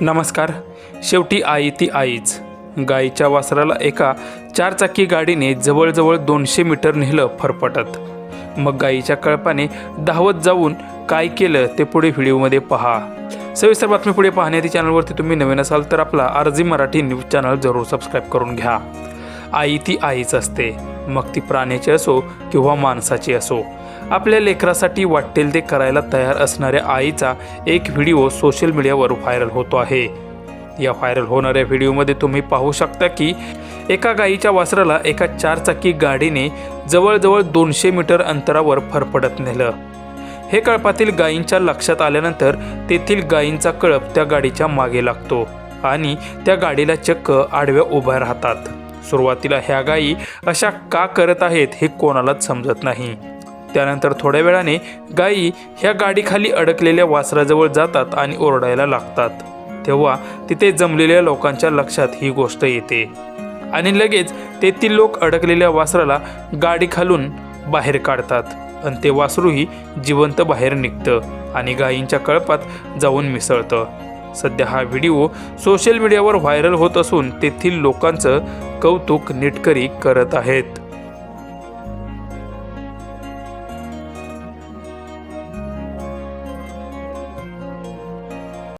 नमस्कार. शेवटी आई ती आईच. गाईच्या वासराला एका चारचाकी गाडीने जवळजवळ दोनशे मीटर नेलं फरफटत. मग गाईच्या कळपाने धावत जाऊन काय केलं ते पुढे व्हिडिओमध्ये पहा. सविस्तर बातमी पुढे पाहण्याची चॅनलवरती तुम्ही नवीन असाल तर आपला आरजी मराठी न्यूज चॅनल जरूर सबस्क्राईब करून घ्या. आई ती आईच असते. मग ती प्राण्याची असो किंवा माणसाची असो. आपल्या लेकरासाठी वाटेल ते करायला तयार असणाऱ्या आईचा एक व्हिडिओ सोशल मीडियावर व्हायरल होतो आहे. या व्हायरल होणाऱ्या व्हिडिओमध्ये तुम्ही पाहू शकता की एका गाईच्या वासराला एका चारचाकी गाडीने जवळजवळ दोनशे मीटर अंतरावर फरफडत नेलं. हे कळपातील गायींच्या लक्षात आल्यानंतर तेथील गायींचा कळप त्या गाडीच्या मागे लागतो आणि त्या गाडीला चक्क आडव्या उभ्या राहतात. सुरुवातीला ह्या गायी अशा का करत आहेत हे कोणालाच समजत नाही. त्यानंतर थोड्या वेळाने गायी ह्या गाडीखाली अडकलेल्या वासराजवळ जातात आणि ओरडायला लागतात. तेव्हा तिथे जमलेल्या लोकांच्या लक्षात ही गोष्ट येते. आणि लगेच तेथील लोक अडकलेल्या वासराला गाडी खालून बाहेर काढतात आणि ते वासरूही जिवंत बाहेर निघतं आणि गायींच्या कळपात जाऊन मिसळतं. सध्या हा व्हिडिओ सोशल मीडियावर व्हायरल होत असून तेथील लोकांचं कौतुक नेटकरी करत आहेत.